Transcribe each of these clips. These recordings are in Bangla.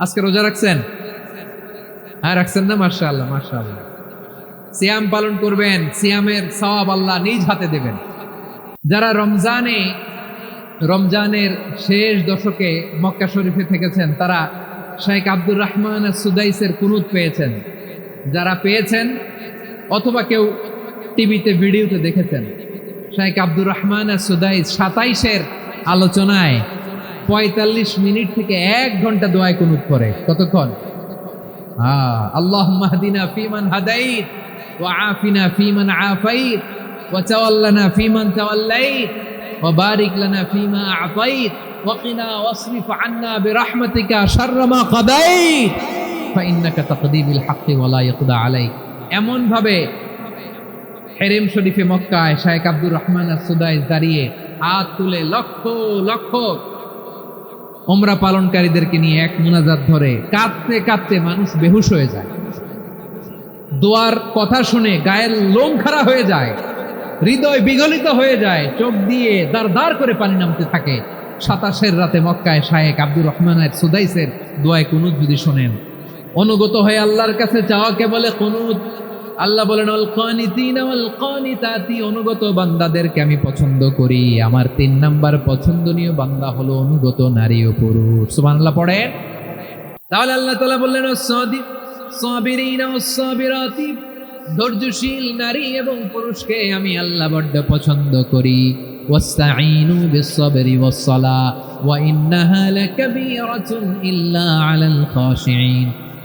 আজকে রোজা রাখছেন? হ্যাঁ রাখছেন না মার্শা আল্লাহ মার্শা আল্লাহ সিয়াম পালন করবেন, সিয়ামের সওয়াব আল্লাহ নিজ হাতে দেবেন। যারা রমজানে, রমজানের শেষ দশকে মক্কা শরীফে থেকেছেন, তারা শাইখ আব্দুর রহমান সুদাইসের কুনুত পেয়েছেন। যারা পেয়েছেন, অথবা কেউ টিভিতে, ভিডিওতে দেখেছেন, শাইখ আব্দুর রহমান সুদাইস সাতাইশের আলোচনায় পঁয়তাল্লিশ মিনিট থেকে এক ঘণ্টা দোয়ায় কুনুত পরে কতক্ষণ? হ্যাঁ আল্লাহ মাহদিনা ফিমান হাদাইত ও আফিনা ফিমান আফাইত, ওয়া তাওয়াল্লানা ফিমান তাওয়াল্লাইত ও বারিক লানা ফিমা আতাইত, ওয়া কিনা ওয়াসরিফ আন্না বিরাহমাতিকা শাররা মা কাদাইত ফাইন্নাকা তাকদিবিল হাক্কি ওয়া লা ইয়াকদা আলাইক। এমন ভাবে হেরেম শরীফে মক্কায় শায়েক আব্দুর রহমান আর দাঁড়িয়ে হাত তুলে লক্ষ লক্ষ ওমরা পালনকারীদেরকে নিয়ে এক মোনাজাত ধরে কাঁদতে কাঁদতে মানুষ বেহুশ হয়ে যায়। দোয়ার কথা শুনে গায়ের লোম খাড়া হয়ে যায়, হৃদয় বিগলিত হয়ে যায়, চোখ দিয়ে দার দার করে পানি নামতে থাকে। সাতাশের রাতে মক্কায় শায়েক আব্দুর রহমানের সুদাইসের দোয়ায় কুনুত যদি শোনেন, অনুগত হয়ে আল্লাহর কাছে চাওয়াকে বলে কুনুত আল্লাহ বলেন অনুগত বান্দাদেরকে আমি পছন্দ করি। আমার তিন নাম্বার পছন্দনীয় বান্দা হলো অনুগত নারী ও পুরুষ। সুবহানাল্লাহ পড়ে তাহলে আল্লাহ তালা বললেন ধৈর্যশীল নারী এবং পুরুষকে আমি আল্লাহ বড্ড পছন্দ করি। ইল্লা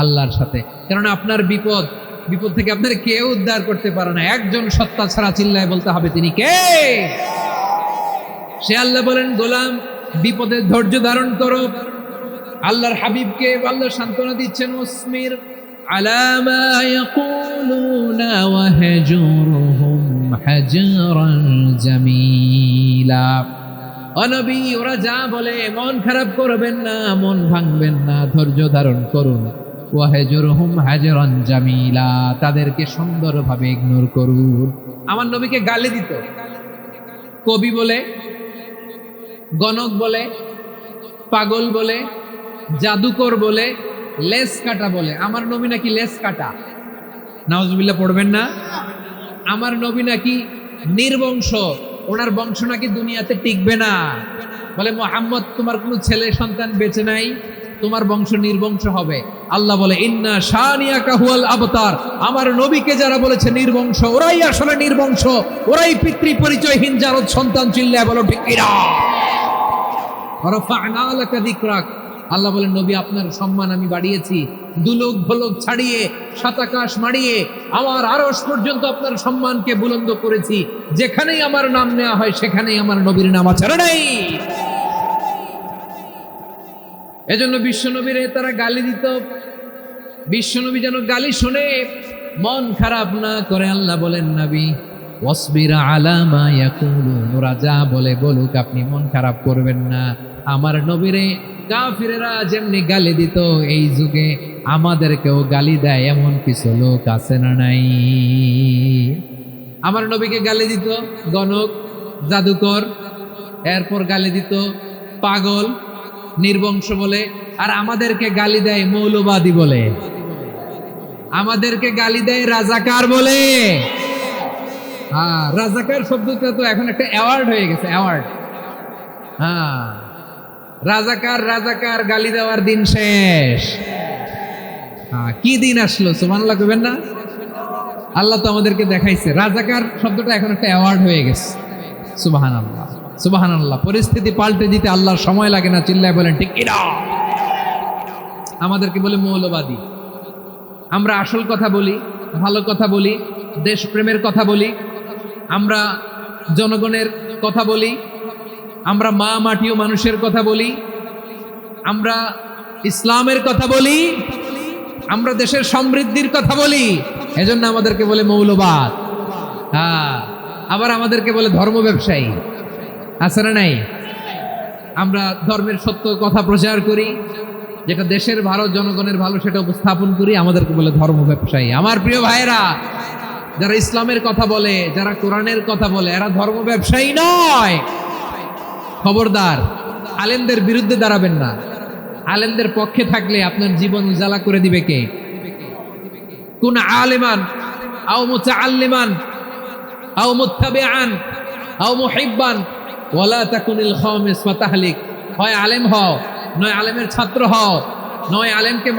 আল্লাহর সাথে। কারণ আপনার বিপদ বিপদ থেকে আপনার কেউ উদ্ধার করতে পারে না। একজন সত্তা ছাড়া চিল্লায় বলতে হবে, তিনি কে? সে আল্লাহ বলেন, গোলাম বিপদে ধৈর্য ধারণ করো। আল্লাহর হাবিবকে আল্লাহ সান্ত্বনা দিচ্ছেন ওসমির জামিলা। অনবী ওরা যা বলে, মন খারাপ করবেন না, মন ভাঙবেন না, ধৈর্য ধারণ করুন। ওয়াহেজুরহুম হাজরান জামিলা, তাদেরকে সুন্দরভাবে ইগনোর করুন আমার নবীকে গালি দিত। কবি বলে, গণক বলে, পাগল বলে, জাদুকর বলে, লেস কাটা বলে। আমার নবী নাকি লেস কাটা? নাওজবিল্লা পড়বেন না? আমার নবী নাকি নির্বংশ। ওনার বংশ নাকি দুনিয়াতে টিকবে না। বলে, মোহাম্মদ, তোমার কোনো ছেলে সন্তান বেঁচে নাই? তোমার বংশ নির্বংশ হবে। আল্লাহ বলে, ইন্না শানিয়া কাহুয়াল আবতার। আমার নবীকে যারা বলেছে নির্বংশ, ওরাই আসলে নির্বংশ। ওরাই পিতৃ পরিচয়হীন যার সন্তান চিল্লায় বলো, ঠিক কিনা? আল্লাহ বলেন, নবী, আপনার সম্মান আমি বাড়িয়েছি। দুলোক ভোলক ছাড়িয়ে, সাতাকাশ মারিয়ে, আমার আরস পর্যন্ত আপনার সম্মানকে বুলন্দ করেছি। যেখানেই আমার নাম নেওয়া হয়, সেখানেই আমার নবীর নাম আছে। নাই? এজন্য বিশ্বনবীরে তারা গালি দিত। বিশ্বনবী যেন গালি শুনে, মন খারাপ না করে আল্লাহ বলেন, নবী, ওয়াসবিরা আলামা ইয়াকুলুন ওরা যা বলে বলুক, আপনি মন খারাপ করবেন না। আমার নবীরে কাফিরেরা যেমনি গালি দিত, এই যুগে আমাদেরকেও গালি দেয় এমন কিছু লোক আছে না নাই? আমার নবীকে গালি দিত গণক, জাদুকর, এরপর গালি দিত পাগল নির্বংশ বলে, আর আমাদেরকে গালি দেয় মৌলবাদী বলে। আমাদেরকে গালি দেয় রাজাকার বলে। হ্যাঁ রাজাকার শব্দটা তো এখন একটা অ্যাওয়ার্ড হয়ে গেছে অ্যাওয়ার্ড হ্যাঁ রাজাকার রাজাকার, গালি দেওয়ার দিন শেষ। হ্যাঁ কি দিন আসলো সুমানাল্লাহ কবেন না? আল্লাহ তো আমাদেরকে দেখাইছে। রাজাকার শব্দটা এখন একটা অ্যাওয়ার্ড হয়ে গেছে সুবাহান আল্লাহ সুবাহান আল্লাহ পরিস্থিতি পাল্টে দিতে আল্লাহর সময় লাগে না, চিল্লায় বলেন, ঠিক কিনা? আমাদেরকে বলে মৌলবাদী। আমরা আসল কথা বলি, ভালো কথা বলি, দেশপ্রেমের কথা বলি, আমরা জনগণের কথা বলি, আমরা মা মাটিও মানুষের কথা বলি, আমরা ইসলামের কথা বলি, আমরা দেশের সমৃদ্ধির কথা বলি, এজন্য আমাদেরকে বলে মৌলবাদ। হ্যাঁ আবার আমাদেরকে বলে ধর্ম ব্যবসায়ী। আছে না নাই? আমরা ধর্মের সত্য কথা প্রচার করি, যেটা দেশের ভালো, জনগণের ভালো, সেটা উপস্থাপন করি, আমাদেরকে বলে ধর্ম ব্যবসায়ী। আমার প্রিয় ভাইরা যারা ইসলামের কথা বলে, যারা কোরআনের কথা বলে, এরা ধর্ম ব্যবসায়ী নয়। খবরদার, আলেমদের বিরুদ্ধে দাঁড়াবেন না। আলেমদের পক্ষে থাকলে আপনার জীবন উজালা করে দিবে কে? কোন আলেমান? আও মুতাআল্লিমান? আও মুত্তাবিআন? আও মুহিব্বান? হয় আলেম হও, নয় আলেমের ছাত্র হও, নয় আলেমকে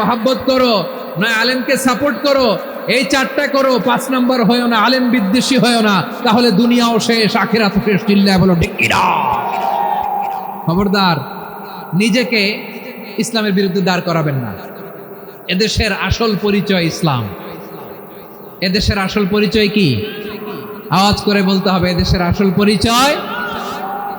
করো, নয় আলেমকে সাপোর্ট করো, এই করো, পাঁচ না, আলেম বিদ্বেষী না, তাহলে দুনিয়াও শেষ, আখিরাত শেষ চিল্লায় বলো খবরদার, নিজেকে ইসলামের বিরুদ্ধে দাঁড় করাবেন না। এদেশের আসল পরিচয় ইসলাম। এদেশের আসল পরিচয় কি? আওয়াজ করে বলতে হবে, এদেশের আসল পরিচয়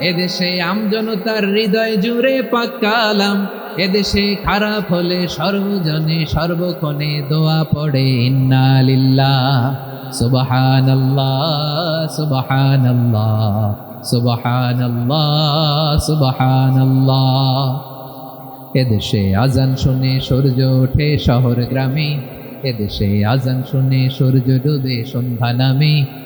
এদেশে আমজনতার হৃদয় জুড়ে পাক্কালাম এদেশে খারাপ হলে সর্বজনে সর্বক্ষণে দোয়া পড়ে ইন্নালিল্লাহ সুবহানাল্লাহ সুবহানাল্লাহ সুবহানাল্লাহ সুবহানাল্লাহ। এদেশে আজান শুনে সূর্য ওঠে শহর গ্রামে। এদেশে আজান শুনে সূর্য ডুবে সন্ধ্যা নামে।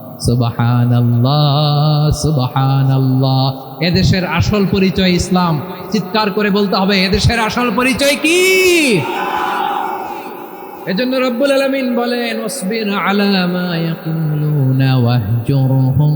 সুবহান আল্লাহ এদেশের আসল পরিচয় ইসলাম। চিৎকার করে বলতে হবে, এদেশের আসল পরিচয় কি? এজন্য রব্বুল আলামিন বলেন, ওয়াসবির আলা মা ইয়াকুলুনা ওয়াহজুরহুম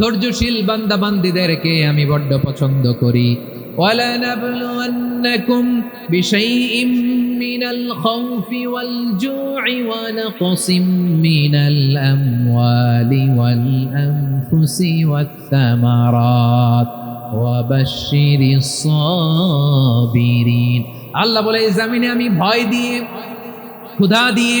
ধৈর্যশীল বান্দা বান্দিদেরকে আমি বড্ড পছন্দ করি ولنبلونكم بشيء من الخوف والجوع ونقص من الأموال والأنفس والثمرات وبشر الصابرين আল্লাহ বলে এই জামিনে আমি ভয় দিয়ে ক্ষুধা দিয়ে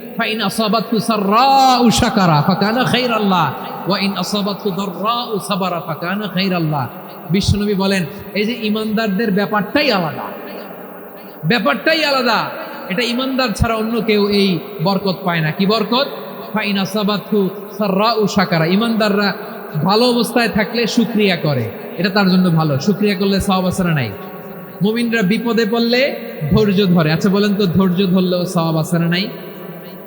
ফাইন আসাবাতহু সাররাউ শাকারা ফাকানা খাইরাল্লাহ ওয়া ইন আসাবাতহু দাররাউ সাবারা ফাকানা খাইরাল্লাহ বিশ্বনবী বলেন, এই যে ইমানদারদের ব্যাপারটাই আলাদা। ব্যাপারটাই আলাদা। এটা ইমানদার ছাড়া অন্য কেউ এই বরকত পায় না। কি বরকত? ফাইন আসাবাতহু সাররাউ শাকারা। ইমানদাররা ভালো অবস্থায় থাকলে শুক্রিয়া করে। এটা তার জন্য ভালো। শুক্রিয়া করলে আছে না নাই? মুমিনরা বিপদে পড়লে ধৈর্য ধরে। আচ্ছা বলেন তো ধৈর্য ধরলেও আছে না নাই?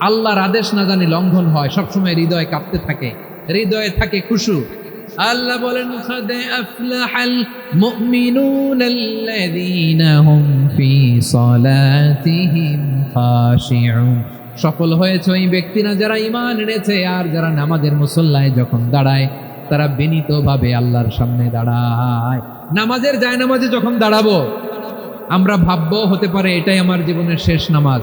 আল্লাহর আদেশ না জানি লঙ্ঘন হয়, সবসময় হৃদয়ে কাঁপতে থাকে, হৃদয়ে থাকে খুশু। আল্লাহ বলেন সফল হয়েছে ওই ব্যক্তিরা যারা ইমান এনেছে আর যারা নামাজের মুসল্লায় যখন দাঁড়ায়, তারা বিনীতভাবে আল্লাহর সামনে দাঁড়ায়। নামাজের যায় নামাজে যখন দাঁড়াবো, আমরা ভাববো হতে পারে এটাই আমার জীবনের শেষ নামাজ।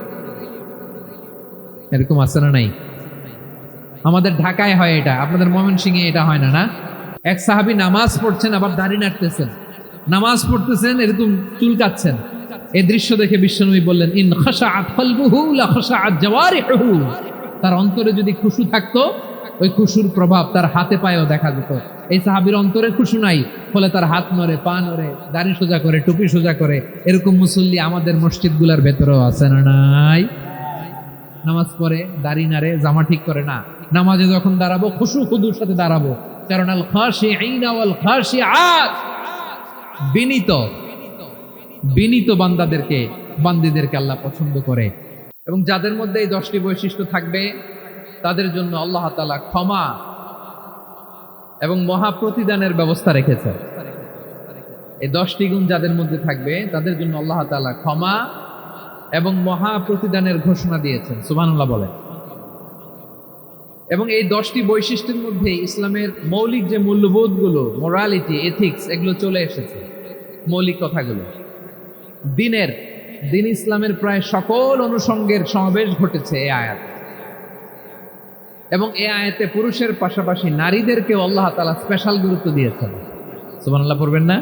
এরকম আছে না নাই? আমাদের ঢাকায় হয় এটা, আপনাদের ময়মনসিংহে এটা হয় না না? এক সাহাবী নামাজ পড়ছেন, আবার দাড়ি নাড়তেছেন। নামাজ পড়তেছেন, এরকম চুল কাচ্ছেন এই দৃশ্য দেখে বিশ্বনবী বললেন, ইন খাশাআত জাওয়ারিহু তার অন্তরে যদি খুশু থাকতো, ওই খুশুর প্রভাব তার হাতে পায়েও দেখা যেত। এই সাহাবির অন্তরে খুশু নাই, ফলে তার হাত নড়ে, পা নড়ে, দাড়ি সোজা করে, টুপি সোজা করে, এরকম মুসল্লি আমাদের মসজিদগুলোর ভেতরেও আছে না নাই? নামাজ পড়ে, দাড়ি নাড়ে, জামা ঠিক করে না। নামাজে যখন দাঁড়াবো, খুশু খুদুর সাথে দাঁড়াবো। কারণ আল খাসি খাশিঈনা ওয়াল খাশিআত। বিনীত বিনীত বান্দাদেরকে, বান্দিদেরকে আল্লাহ পছন্দ করে। এবং যাদের মধ্যে এই দশটি বৈশিষ্ট্য থাকবে, তাদের জন্য আল্লাহ তাআলা ক্ষমা এবং মহা প্রতিদানের ব্যবস্থা রেখেছে এই দশটি গুণ যাদের মধ্যে থাকবে, তাদের জন্য আল্লাহ তাআলা ক্ষমা এবং মহা প্রতিদানের ঘোষণা দিয়েছেন, সুবহানাল্লাহ বলেন। এবং এই দশটি বৈশিষ্ট্যের মধ্যে ইসলামের মৌলিক যে মূল্যবোধগুলো মোরালিটি এথিক্স এগুলো চলে এসেছে, মৌলিক কথাগুলো। দিনের, দিন ইসলামের প্রায় সকল অনুষঙ্গের সমাবেশ ঘটেছে এ আয়াত। এবং এ আয়াতে পুরুষের পাশাপাশি নারীদেরকেও আল্লাহ তালা স্পেশাল গুরুত্ব দিয়েছেন। সুবহানাল্লাহ পড়বেন না?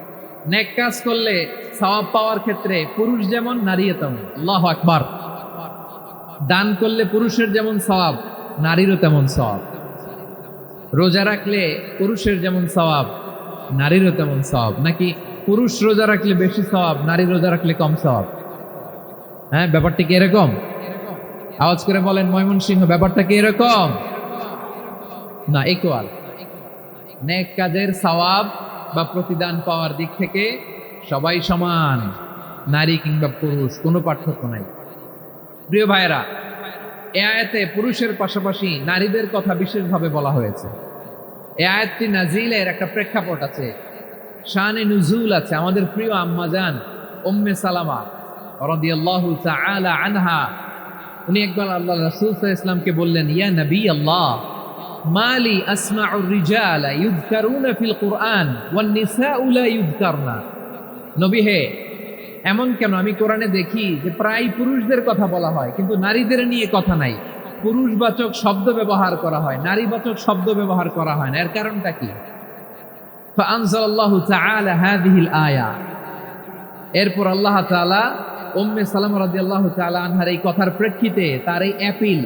নেক কাজ করলে সওয়াব পাওয়ার ক্ষেত্রে পুরুষ যেমন নারী তেমন। আল্লাহ আকবার। দান করলে পুরুষের যেমন সওয়াব, নারীরও তেমন সওয়াব। রোজা রাখলে পুরুষের যেমন সওয়াব, নারীরও তেমন সওয়াব। নাকি পুরুষ রোজা রাখলে বেশি সওয়াব, নারী রোজা রাখলে কম সওয়াব? হ্যাঁ ব্যাপারটা কি এরকম? আওয়াজ করে বলেন, ময়মনসিংহ, ব্যাপারটা কি এরকম? না ইকুয়াল নেক কাজের সওয়াব বা প্রতিদান পাওয়ার দিক থেকে সবাই সমান, নারী কিংবা পুরুষ, কোনো পার্থক্য নাই। প্রিয় ভাইয়েরা, এ আয়াতে পুরুষের পাশাপাশি নারীদের কথা বিশেষভাবে বলা হয়েছে। এ আয়াতটি নাজিলের একটা প্রেক্ষাপট আছে, শানে নুজুল আছে। আমাদের প্রিয় আম্মা আম্মাজান উম্মে সালামা রাদিয়াল্লাহু তাআলা আনহা, উনি একবার আল্লাহ রাসূল সাল্লাল্লাহু ইসলামকে বললেন, ইয়া নবী আল্লাহ মালি আসমাউর রিজালা ইউযকারুনা ফিল কোরআন ওয়ান নিসাউ লা ইউযকারনা নবী হে, এমন কেন? আমি কোরআনে দেখি যে প্রায় পুরুষদের কথা বলা হয়, কিন্তু নারীদের নিয়ে কথা নাই। পুরুষবাচক শব্দ ব্যবহার করা হয়, নারীবাচক শব্দ ব্যবহার করা হয় না। এর কারণটা কি? আয়া। এরপর আল্লাহ তালা ওম্মে সালাম রাজি আল্লাহ তালা আনহার এই কথার প্রেক্ষিতে তার এই অ্যাপিল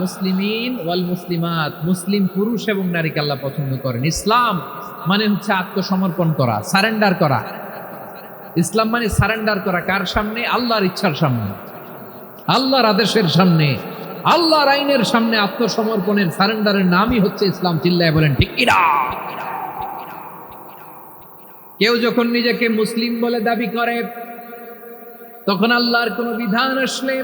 মুসলিমিন ওয়াল মুসলিমাত। মুসলিম পুরুষ এবং নারীকে আল্লাহ পছন্দ করেন। ইসলাম মানে হচ্ছে আত্মসমর্পণ করা, সারেন্ডার করা। ইসলাম মানে সারেন্ডার করা কার সামনে? আল্লাহর ইচ্ছার সামনে। আল্লাহর আদেশের সামনে। আল্লাহর আইনের সামনে আত্মসমর্পণের, সারেন্ডারের নামই হচ্ছে ইসলাম। চিল্লায় বলেন, ঠিক কেউ যখন নিজেকে মুসলিম বলে দাবি করে, তখন আল্লাহর কোনো বিধান আসলে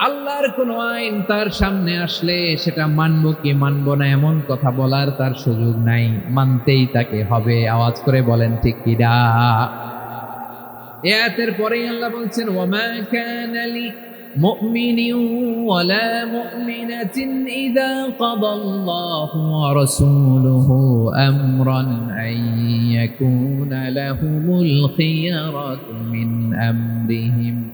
আল্লাহর কোনো আইন তার সামনে আসলে সেটা মানবো কি মানবো না এমন কথা বলার তার সুযোগ নাই মানতেই তাকে হবে আওয়াজ করে বলেন ঠিক কিনা এয়াতের পরেই আল্লাহ বলছেন ওমা কানা লি مؤمن ولا مؤمنة إذا قضى الله ورسوله أمرا أن يكون لهم الخيرة من أمرهم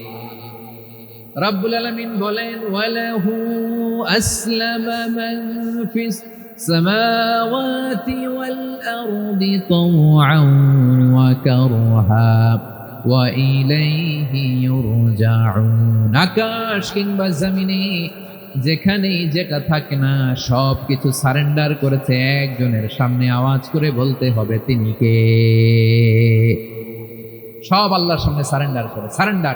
রব্বুল আলামিন বলেন ফিস ওয়া আকাশ কিংবা যেখানেই যেটা থাকে না সব কিছু সারেন্ডার করেছে একজনের সামনে আওয়াজ করে বলতে হবে, তিনি কে? সব আল্লাহর সামনে সারেন্ডার করে, সারেন্ডার।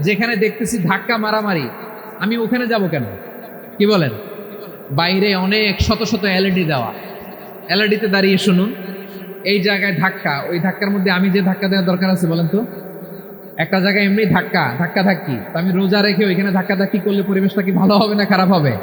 যেখানে দেখতেছি ধাক্কা মারামারি, আমি ওখানে যাব কেন? কি বলেন? বাইরে অনেক শত শত এলইডি দেওয়া। এলইডিতে দাঁড়িয়ে শুনুন। এই জায়গায় ধাক্কা, ওই ধাক্কার মধ্যে আমি যে ধাক্কা দেওয়ার দরকার আছে বলেন তো? একটা জায়গায় এমনি ধাক্কা ধাক্কা ধাক্কি। তো আমি রোজা রেখে ওইখানে ধাক্কা ধাক্কি করলে পরিবেশটা কি ভালো হবে না খারাপ হবে?